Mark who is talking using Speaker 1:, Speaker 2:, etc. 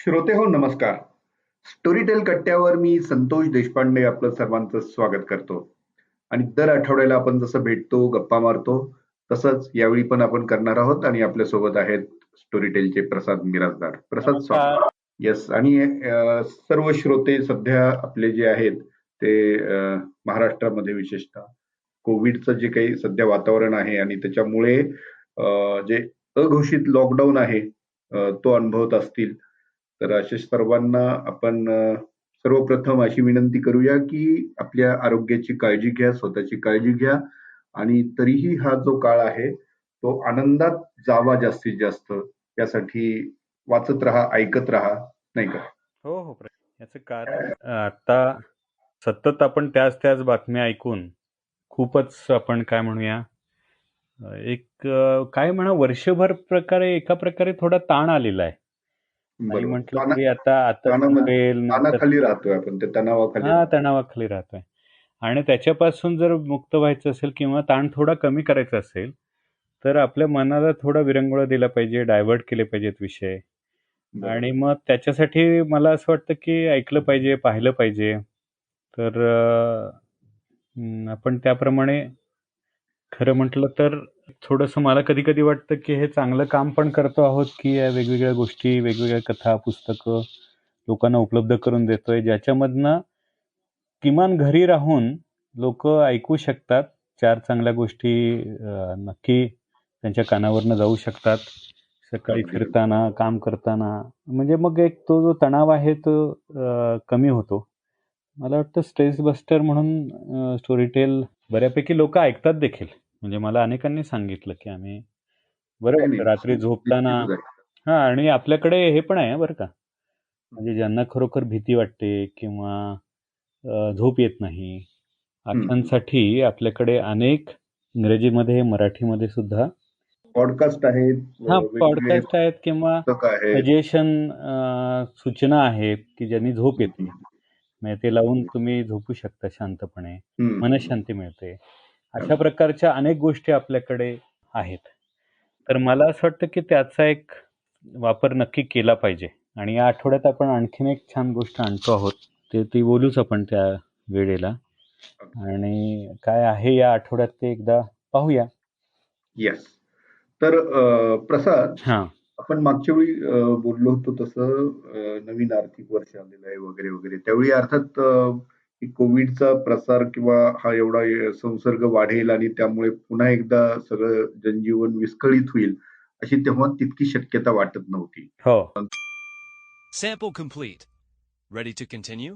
Speaker 1: श्रोते हो नमस्कार. स्टोरीटेल कट्ट्यावर मी संतोष देशपांडे आपलं सर्वांचं स्वागत करतो. आणि दर आठवड्याला आपण जसं भेटतो गप्पा मारतो तसंच यावेळी पण आपण करणार आहोत आणि आपल्यासोबत आहेत स्टोरीटेलचे प्रसाद मिराजदार प्रसाद स्वागत. येस आणि सर्व श्रोते सध्या आपले जे आहेत ते महाराष्ट्रामध्ये विशेषतः. कोविडचं जे काही सध्या वातावरण आहे आणि त्याच्यामुळे जे अघोषित लॉकडाऊन आहे तो अनुभवत असतील. तर आशिष सर्वांना आपण सर्वप्रथम अशी विनंती करूया की आपल्या आरोग्याची काळजी घ्या स्वतःची काळजी घ्या आणि तरीही हा जो काळ आहे तो आनंदात जावा जास्तीत जास्त. यासाठी वाचत राहा ऐकत राहा नाही का?
Speaker 2: हो हो. प्र- याचं कारण आता सतत आपण त्याच त्याच बातम्या ऐकून खूपच आपण काय म्हणूया एक काय म्हणा वर्षभर प्रकारे एका प्रकारे थोडा ताण आलेला आहे.
Speaker 1: तानाखाली राहतोय आपण त्या तणावाखाली
Speaker 2: हा तणावाखाली राहतोय. आणि त्याच्यापासून जर मुक्त व्हायचं असेल किंवा ताण थोडा कमी करायचा असेल तर आपल्या मनाला थोडा विरंगुळा दिला पाहिजे डायव्हर्ट केले पाहिजेत विषय. आणि मग त्याच्यासाठी मला असं वाटतं की ऐकलं पाहिजे पाहिलं पाहिजे. तर आपण त्याप्रमाणे खरं म्हटलं तर थोडंसं मला कधी कधी वाटतं की हे चांगलं काम पण करतो आहोत की या वेगवेगळ्या गोष्टी वेगवेगळ्या कथा पुस्तकं लोकांना उपलब्ध करून देतोय ज्याच्यामधनं किमान घरी राहून लोक ऐकू शकतात चार चांगल्या गोष्टी नक्की त्यांच्या कानावरनं जाऊ शकतात. सकाळी. फिरताना काम करताना म्हणजे मग एक तो जो तणाव आहे तो कमी होतो. मला वाटतं स्ट्रेस बस्टर म्हणून स्टोरीटेल बऱ्यापैकी लोक ऐकतात देखील. म्हणजे मला अनेकांनी सांगितलं की आम्ही
Speaker 1: नाही.
Speaker 2: रात्री झोपताना. हा आणि आपल्याकडे हे पण आहे बरं का. म्हणजे ज्यांना खरोखर भीती वाटते किंवा झोप येत नाही अशांसाठी आपल्याकडे अनेक इंग्रजीमध्ये मराठीमध्ये सुद्धा
Speaker 1: पॉडकास्ट आहेत
Speaker 2: हा पॉडकास्ट आहेत किंवा सजेशन सूचना आहेत की ज्यांनी झोप येते ते लावून तुम्ही झोपू शकता शांतपणे. मनशांती मिळते. अशा प्रकारच्या अनेक गोष्टी आपल्याकडे आहेत. तर मला असं वाटतं की त्याचा एक वापर नक्की केला पाहिजे. आणि या आठवड्यात आपण आणखीन एक छान गोष्ट आणतो आहोत. ते ती बोलूच आपण त्या वेळेला. आणि काय आहे या आठवड्यात ते एकदा पाहूया.
Speaker 1: येस तर प्रसाद
Speaker 2: हा.
Speaker 1: आपण मागच्या वेळी बोललो होतो तसं नवीन आर्थिक वर्ष आलेलं आहे वगैरे वगैरे. त्यावेळी अर्थात की कोविडचा प्रसार किंवा हा एवढा संसर्ग वाढेल आणि त्यामुळे पुन्हा एकदा सगळं जनजीवन विस्कळीत होईल अशी तेव्हा तितकी शक्यता वाटत नव्हती
Speaker 2: हो
Speaker 3: Sample complete. Ready to continue?